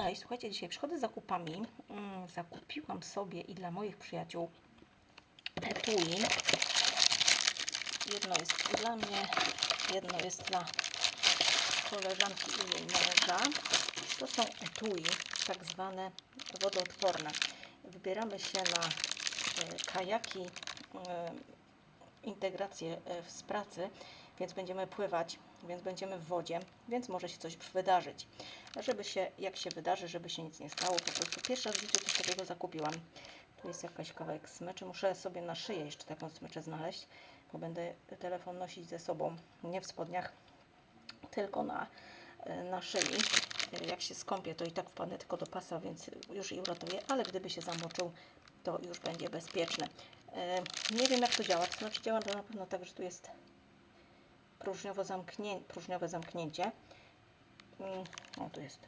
dzisiaj, słuchajcie, dzisiaj przychodzę z zakupami. Mm, zakupiłam sobie i dla moich przyjaciół etui. Jedno jest dla mnie, jedno jest dla koleżanki i jej męża. To są etui, tak zwane wodoodporne. Wybieramy się na e, kajaki, e, integrację e, z pracy, więc będziemy pływać, więc będziemy w wodzie, więc może się coś wydarzyć. A żeby się, jak się wydarzy, żeby się nic nie stało, po prostu pierwszy raz w życiu coś takiego zakupiłam. Tu jest jakaś kawałek smyczy, muszę sobie na szyję jeszcze taką smyczę znaleźć, bo będę telefon nosić ze sobą, nie w spodniach, tylko na, na szyi. Jak się skąpię, to i tak wpadnę tylko do pasa, więc już i uratuję, ale gdyby się zamoczył, to już będzie bezpieczne. Nie wiem jak to działa, to znaczy działa to na pewno tak, że tu jest próżniowo zamknię, próżniowe zamknięcie. Mm, O, tu jest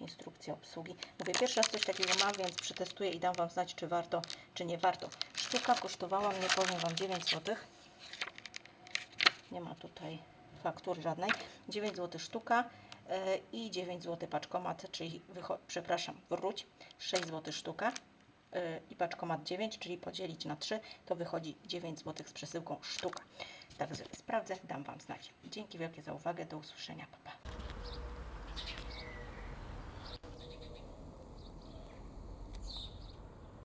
instrukcja obsługi. Mówię, pierwszy raz coś takiego mam, więc przetestuję i dam Wam znać, czy warto, czy nie warto. Sztuka kosztowała mnie, powiem Wam, 9 zł. Nie ma tutaj faktury żadnej. 9 zł sztuka e, i 9 zł paczkomat, czyli, przepraszam, wróć, 6 zł sztuka e, i paczkomat 9, czyli podzielić na 3, to wychodzi 9 zł z przesyłką sztuka. Także sprawdzę, dam Wam znać. Dzięki wielkie za uwagę, do usłyszenia, pa, pa.